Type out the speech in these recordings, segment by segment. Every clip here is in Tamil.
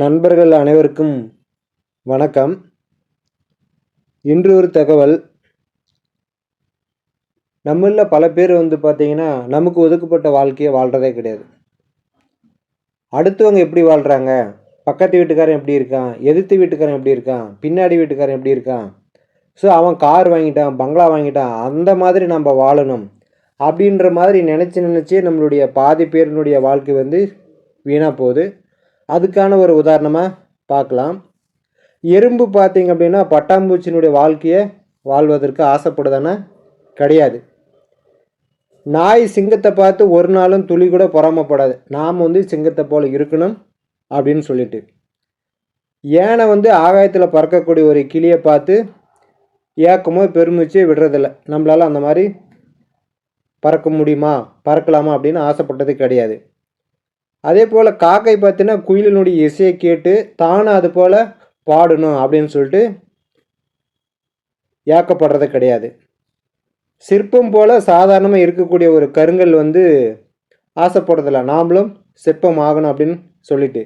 நண்பர்கள் அனைவருக்கும் வணக்கம். இன்று ஒரு தகவல். நம்மளில் பல பேர் வந்து பார்த்தீங்கன்னா நமக்கு ஒதுக்கப்பட்ட வாழ்க்கையை வாழ்கிறதே கிடையாது. அடுத்தவங்க எப்படி வாழ்கிறாங்க பக்கத்து வீட்டுக்காரன் எப்படி இருக்கான்? எதிர்த்து வீட்டுக்காரன் எப்படி இருக்கான்? பின்னாடி வீட்டுக்காரன் எப்படி இருக்கான்? ஸோ அவன் கார் வாங்கிட்டான் பங்களா வாங்கிட்டான் அந்த மாதிரி நம்ம வாழணும். அப்படின்ற மாதிரி நினச்சி நினச்சி நம்மளுடைய பாதி பேரினுடைய வாழ்க்கை வந்து வீணாக போகுது. அதுக்கான ஒரு உதாரணமாக பார்க்கலாம். எறும்பு பார்த்தீங்க அப்படின்னா பட்டாம்பூச்சினுடைய வாழ்க்கையை வாழ்வதற்கு ஆசைப்படுதானா? கிடையாது. நாய் சிங்கத்தை பார்த்து ஒரு நாளும் துளி கூட பொறாமப்படாது. நாம் வந்து சிங்கத்தை போல் இருக்கணும் அப்படின்னு சொல்லிட்டு. ஏனை வந்து ஆகாயத்தில் பறக்கக்கூடிய ஒரு கிளியை பார்த்து ஏக்கமோ பெருமிச்சோ விடுறதில்ல. நம்மளால் அந்த மாதிரி பறக்க முடியுமா? பறக்கலாமா அப்படின்னு ஆசைப்பட்டது கிடையாது. அதே போல் காக்கை பார்த்தீங்கன்னா குயிலினுடைய இசையை கேட்டு தானும் அது போல் பாடணும் அப்படின்னு சொல்லிட்டு ஏக்கப்படுறது கிடையாது. சிற்பம் போல் சாதாரணமாக இருக்கக்கூடிய ஒரு கருங்கல் வந்து ஆசைப்படுறதில்ல. நாமளும் சிற்பம் ஆகணும் அப்படின்னு சொல்லிட்டு.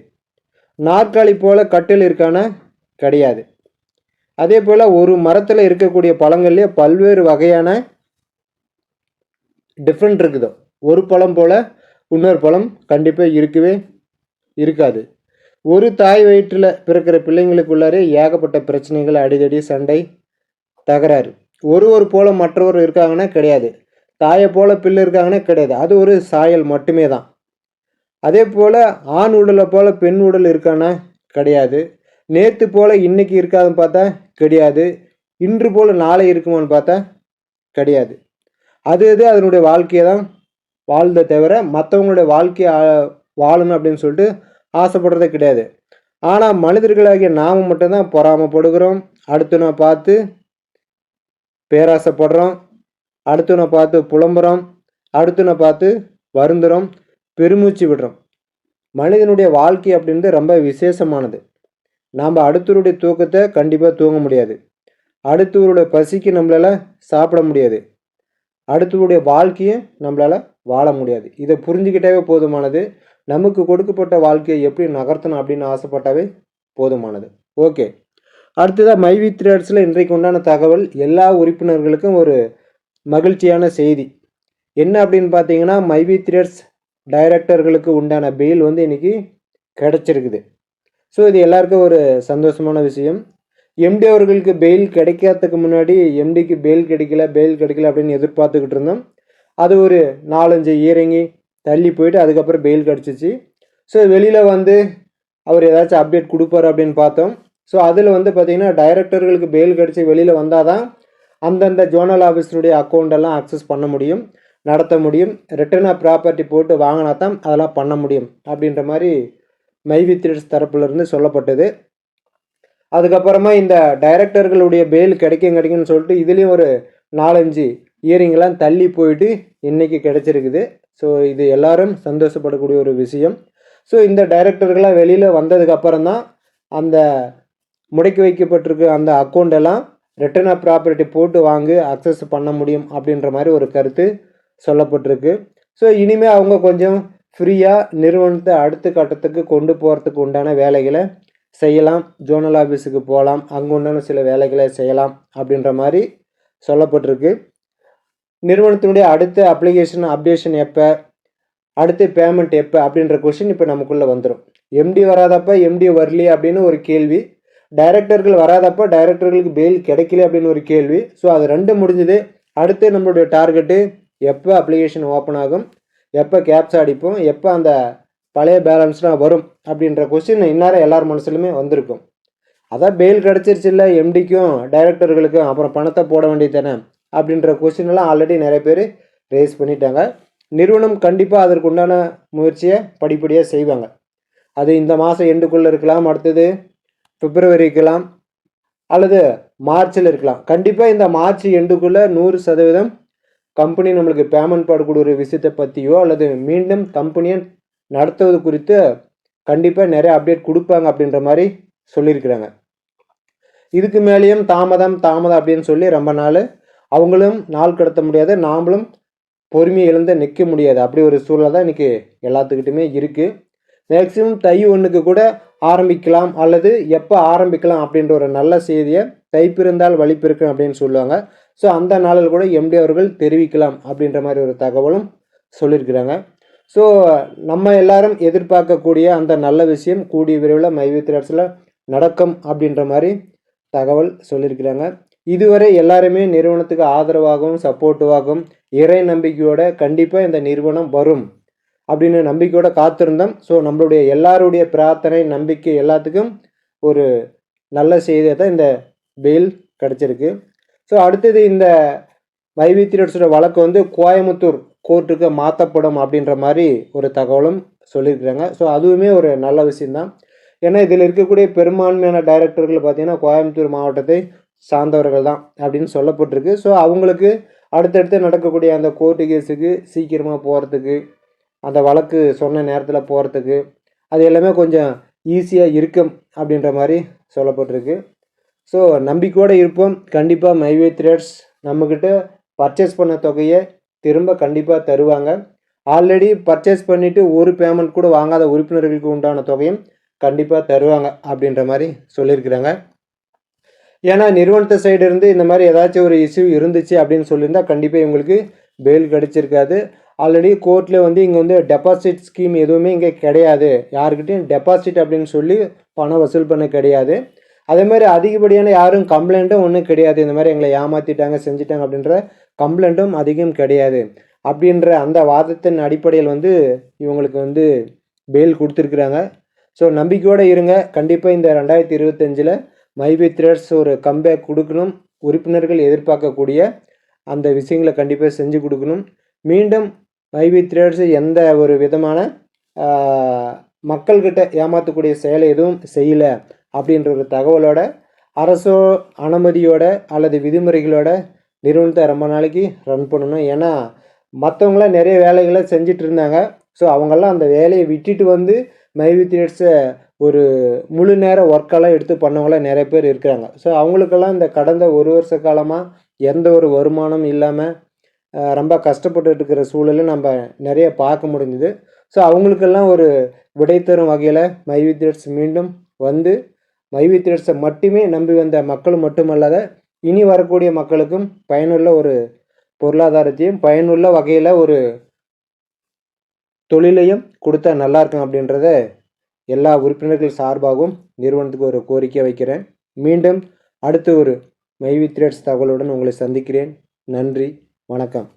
நாற்காலி போல் கட்டில் இருக்கான? கிடையாது. அதே போல் ஒரு மரத்தில் இருக்கக்கூடிய பழங்கள்லேயே பல்வேறு வகையான டிஃப்ரெண்ட் இருக்குது. ஒரு பழம் போல் இன்னொரு பழம் கண்டிப்பாக இருக்கவே இருக்காது. ஒரு தாய் வயிற்றில் பிறக்கிற பிள்ளைங்களுக்குள்ளாரே ஏகப்பட்ட பிரச்சனைகள் அடிதடி சண்டை தகராறு. ஒரு ஒரு போல் மற்றவர் இருக்காங்கன்னா கிடையாது. தாயை போல் பிள்ளை இருக்காங்கன்னா கிடையாது. அது ஒரு சாயல் மட்டுமே தான். அதே போல் ஆண் உடலை போல் பெண் உடல் இருக்கானா கிடையாது. நேற்று போல் இன்றைக்கி இருக்காதுன்னு பார்த்தா கிடையாது. இன்று போல் நாளை இருக்குமான்னு பார்த்தா கிடையாது. அது இது அதனுடைய வாழ்க்கையை தான் வாழ்ந்த தவிர மற்றவங்களுடைய வாழ்க்கையை வாழணும் அப்படின்னு சொல்லிட்டு ஆசைப்படுறதே கிடையாது. ஆனால் மனிதர்களாகிய நாம் மட்டும்தான் பொறாமப்படுகிறோம். அடுத்தவனை பார்த்து பேராசைப்படுறோம். அடுத்தவனை பார்த்து புலம்புறோம். அடுத்தவனை பார்த்து வருந்துறோம். பெருமூச்சு விடுறோம். மனிதனுடைய வாழ்க்கை அப்படின்றது ரொம்ப விசேஷமானது. நாம் அடுத்தவருடைய தூக்கத்தை கண்டிப்பாக தூங்க முடியாது. அடுத்தவருடைய பசிக்கு நம்மளால சாப்பிட முடியாது. அடுத்தவருடைய வாழ்க்கையை நம்மளால் வாழ முடியாது. இதை புரிஞ்சுக்கிட்டாவே போதுமானது. நமக்கு கொடுக்கப்பட்ட வாழ்க்கையை எப்படி நகர்த்தணும் அப்படின்னு ஆசைப்பட்டாவே போதுமானது. ஓகே அடுத்ததாக மைவி த்ரேட்ஸில் இன்றைக்கு உண்டான தகவல் எல்லா உறுப்பினர்களுக்கும் ஒரு மகிழ்ச்சியான செய்தி. என்ன அப்படின்னு பார்த்தீங்கன்னா மைவி த்ரேட்ஸ் டைரக்டர்களுக்கு உண்டான பெயில் வந்து இன்றைக்கி கிடச்சிருக்குது. ஸோ இது எல்லாருக்கும் ஒரு சந்தோஷமான விஷயம். எம்டி அவர்களுக்கு பெயில் கிடைக்காததுக்கு முன்னாடி எம்டிக்கு பெயில் கிடைக்கல பெயில் கிடைக்கல அப்படின்னு எதிர்பார்த்துக்கிட்டு இருந்தோம். அது ஒரு நாலஞ்சு இறங்கி தள்ளி போயிட்டு அதுக்கப்புறம் பெயில் கிடச்சிச்சு. ஸோ வெளியில் வந்து அவர் ஏதாச்சும் அப்டேட் கொடுப்பாரு அப்படின்னு பார்த்தோம். ஸோ அதில் வந்து பார்த்திங்கன்னா டைரக்டர்களுக்கு பெயில் கிடச்சி வெளியில் வந்தால் தான் அந்தந்த ஜோனல் ஆஃபீஸருடைய அக்கௌண்டெல்லாம் அக்சஸ் பண்ண முடியும் நடத்த முடியும். ரிட்டர்ன் ஆஃப் ப்ராப்பர்ட்டி போட்டு வாங்கினா தான் அதெல்லாம் பண்ண முடியும் அப்படின்ற மாதிரி மைவி த்ரீட்ஸ் தரப்புலேருந்து சொல்லப்பட்டது. அதுக்கப்புறமா இந்த டைரக்டர்களுடைய பெயில் கிடைக்கும் கிடைக்கும்னு சொல்லிட்டு இதுலேயும் ஒரு நாலஞ்சு இயரிங்லாம் தள்ளி போயிட்டு இன்றைக்கி கிடச்சிருக்குது. ஸோ இது எல்லாரும் சந்தோஷப்படக்கூடிய ஒரு விஷயம். ஸோ இந்த டைரக்டர்களாக வெளியில் வந்ததுக்கப்புறம் தான் அந்த முடக்கி வைக்கப்பட்டிருக்க அந்த அக்கௌண்ட்டெல்லாம் ரிட்டர்ன் ஆஃப் ப்ராப்பர்ட்டி போட்டு வாங்கி அக்சஸ் பண்ண முடியும் அப்படின்ற மாதிரி ஒரு கருத்து சொல்லப்பட்டிருக்கு. ஸோ இனிமேல் அவங்க கொஞ்சம் ஃப்ரீயாக நிறுவனத்தை அடுத்த கட்டத்துக்கு கொண்டு போகிறதுக்கு உண்டான வேலைகளை செய்யலாம் ஜோனல் ஆஃபீஸுக்கு போகலாம் அங்கே உண்டான சில வேலைகளை செய்யலாம் அப்படின்ற மாதிரி சொல்லப்பட்டிருக்கு. நிறுவனத்தினுடைய அடுத்த அப்ளிகேஷன் அப்டேஷன் எப்போ அடுத்து பேமெண்ட் எப்போ அப்படின்ற கொஷின் இப்போ நமக்குள்ளே வந்துடும் எம்டி வராதப்ப எம்டி வரலையே அப்படின்னு ஒரு கேள்வி. டைரக்டர்கள் வராதப்ப டைரக்டர்களுக்கு பெயில் கிடைக்கல அப்படின்னு ஒரு கேள்வி. ஸோ அது ரெண்டு முடிஞ்சது. அடுத்து நம்மளுடைய டார்கெட்டு எப்போ அப்ளிகேஷன் ஓப்பன் ஆகும் எப்போ கேப்ஸ் அடிப்போம் எப்போ அந்த பழைய பேலன்ஸ்லாம் வரும் அப்படின்ற கொஸ்டின் இந்நேரம் எல்லார் மனசுலையுமே வந்திருக்கும். அதான் பெயில் கிடச்சிருச்சு இல்லை எம்டிக்கும் டைரக்டர்களுக்கும் அப்புறம் பணத்தை போட வேண்டியது தானே அப்படின்ற கொஸ்டின்லாம் ஆல்ரெடி நிறைய பேர் ரேஸ் பண்ணிட்டாங்க. நிறுவனம் கண்டிப்பாக அதற்கு உண்டான முயற்சியை படிப்படியாக செய்வாங்க. அது இந்த மாதம் எண்டுக்குள்ளே இருக்கலாம் அடுத்தது பிப்ரவரி இருக்கலாம் அல்லது மார்ச்சில் இருக்கலாம். கண்டிப்பாக இந்த மார்ச் எண்டுக்குள்ளே நூறு சதவீதம் கம்பெனி நம்மளுக்கு பேமெண்ட் போடக்கூடிய ஒரு விஷயத்தை பற்றியோ அல்லது மீண்டும் கம்பெனியை நடத்துவது குறித்து கண்டிப்பாக நிறைய அப்டேட் கொடுப்பாங்க அப்படின்ற மாதிரி சொல்லியிருக்கிறாங்க. இதுக்கு மேலேயும் தாமதம் தாமதம் அப்படின்னு சொல்லி ரொம்ப நாள் அவங்களும் நாள் கடத்த முடியாது நாமளும் பொறுமையை இழந்து நிற்க முடியாது. அப்படி ஒரு சூழல் தான் இன்றைக்கி எல்லாத்துக்கிட்டுமே இருக்குது மேக்ஸிமம் தை ஒன்றுக்கு கூட ஆரம்பிக்கலாம் அல்லது எப்போ ஆரம்பிக்கலாம் அப்படின்ற ஒரு நல்ல செய்தியை தைப்பிருந்தால் வழிப்பிருக்கும் அப்படின்னு சொல்லுவாங்க. ஸோ அந்த நாளில் கூட எம்டி அவர்கள் தெரிவிக்கலாம் அப்படின்ற மாதிரி ஒரு தகவலும் சொல்லியிருக்கிறாங்க. ஸோ நம்ம எல்லாரும் எதிர்பார்க்கக்கூடிய அந்த நல்ல விஷயம் கூடிய விரைவில் மைவி த்ரெட்ஸில் நடக்கும் அப்படின்ற மாதிரி தகவல் சொல்லியிருக்கிறாங்க. இதுவரை எல்லாருமே நிறுவனத்துக்கு ஆதரவாகவும் சப்போர்ட்டிவாகவும் இறை நம்பிக்கையோட கண்டிப்பாக இந்த நிறுவனம் வரும் அப்படின்னு நம்பிக்கையோட காத்திருந்தோம். ஸோ நம்மளுடைய எல்லாருடைய பிரார்த்தனை நம்பிக்கை எல்லாத்துக்கும் ஒரு நல்ல செய்தியை தான் இந்த பெயில் கிடச்சிருக்கு. ஸோ அடுத்தது இந்த வைவித்திரோட வழக்கு வந்து கோயம்புத்தூர் கோர்ட்டுக்கு மாற்றப்படும் அப்படின்ற மாதிரி ஒரு தகவலும் சொல்லியிருக்கிறாங்க. ஸோ அதுவுமே ஒரு நல்ல விஷயந்தான் ஏன்னா இதில் இருக்கக்கூடிய பெரும்பான்மையான டைரக்டர்கள் பார்த்திங்கன்னா கோயம்புத்தூர் மாவட்டத்தை சார்ந்தவர்கள் தான் அப்படின்னு சொல்லப்பட்டிருக்கு. ஸோ அவங்களுக்கு அடுத்தடுத்து நடக்கக்கூடிய அந்த கோர்ட்டு கேஸுக்கு சீக்கிரமாக போகிறதுக்கு அந்த வழக்கு சொன்ன நேரத்தில் போகிறதுக்கு அது எல்லாமே கொஞ்சம் ஈஸியாக இருக்கும் அப்படின்ற மாதிரி சொல்லப்பட்டிருக்கு. ஸோ நம்பிக்கையோடு இருப்போம். கண்டிப்பாக மைவே த்ரேட்ஸ் நம்மக்கிட்ட பர்ச்சேஸ் பண்ண தொகையை திரும்ப கண்டிப்பாக தருவாங்க. ஆல்ரெடி பர்ச்சேஸ் பண்ணிவிட்டு ஒரு பேமெண்ட் கூட வாங்காத உறுப்பினர்களுக்கு உண்டான தொகையும் கண்டிப்பாக தருவாங்க அப்படின்ற மாதிரி சொல்லியிருக்கிறாங்க. ஏன்னா நிறுவனத்தை சைடு இருந்து இந்த மாதிரி ஏதாச்சும் ஒரு இஷ்யூ இருந்துச்சு அப்படின்னு சொல்லியிருந்தால் கண்டிப்பாக இவங்களுக்கு பெயில் கிடச்சிருக்காது. ஆல்ரெடி கோர்ட்டில் வந்து இங்கே வந்து டெபாசிட் ஸ்கீம் எதுவுமே இங்கே கிடையாது. யாருக்கிட்டையும் டெபாசிட் அப்படின்னு சொல்லி பணம் வசூல் பண்ண கிடையாது. அதே மாதிரி அதிகப்படியான யாரும் கம்ப்ளைண்ட்டும் ஒன்றும் கிடையாது. இந்த மாதிரி எங்களை ஏமாற்றிட்டாங்க செஞ்சுட்டாங்க அப்படின்ற கம்ப்ளைண்ட்டும் அதிகம் கிடையாது. அப்படின்ற அந்த வாதத்தின் அடிப்படையில் வந்து இவங்களுக்கு வந்து பெயில் கொடுத்துருக்குறாங்க. ஸோ நம்பிக்கையோடு இருங்க. கண்டிப்பாக இந்த ரெண்டாயிரத்தி இருபத்தஞ்சில் மைபி த்ரேட்ஸ் ஒரு கம்பேக் கொடுக்கணும். உறுப்பினர்கள் எதிர்பார்க்கக்கூடிய அந்த விஷயங்களை கண்டிப்பாக செஞ்சு கொடுக்கணும். மீண்டும் மைபி த்ரேட்ஸ் எந்த ஒரு விதமான மக்கள்கிட்ட ஏமாற்றக்கூடிய செயலை எதுவும் செய்யலை அப்படின்ற ஒரு தகவலோட அரசோ அனுமதியோட அல்லது விதிமுறைகளோட நிறுவனத்தை ரொம்ப நாளைக்கு ரன் பண்ணணும். ஏன்னா மற்றவங்களாம் நிறைய வேலைகளை செஞ்சிட்டு இருந்தாங்க ஸோ அவங்கெல்லாம் அந்த வேலையை விட்டுட்டு வந்து மைவி நெட்ஸை ஒரு முழு நேர ஒர்க்கெல்லாம் எடுத்து பண்ணவங்களாம் நிறைய பேர் இருக்கிறாங்க. ஸோ அவங்களுக்கெல்லாம் இந்த கடந்த ஒரு வருஷ காலமாக எந்த ஒரு வருமானம் இல்லாமல் ரொம்ப கஷ்டப்பட்டு இருக்கிற சூழலை நம்ம நிறைய பார்க்க முடிஞ்சுது. ஸோ அவங்களுக்கெல்லாம் ஒரு விடை தரும் வகையில் மை த்ரீட்ஸ் மீண்டும் வந்து மை த்ரீட்ஸை மட்டுமே நம்பி வந்த மக்கள் மட்டுமல்லாத இனி வரக்கூடிய மக்களுக்கும் பயனுள்ள ஒரு பொருளாதாரத்தையும் பயனுள்ள வகையில் ஒரு தொழிலையும் கொடுத்தா நல்லா இருக்கும் அப்படின்றத எல்லா உறுப்பினர்கள் சார்பாகவும் நிறுவனத்துக்கு ஒரு கோரிக்கை வைக்கிறேன். மீண்டும் அடுத்து ஒரு மைவி த்ரெட்ஸ் தகவலுடன் உங்களை சந்திக்கிறேன். நன்றி. வணக்கம்.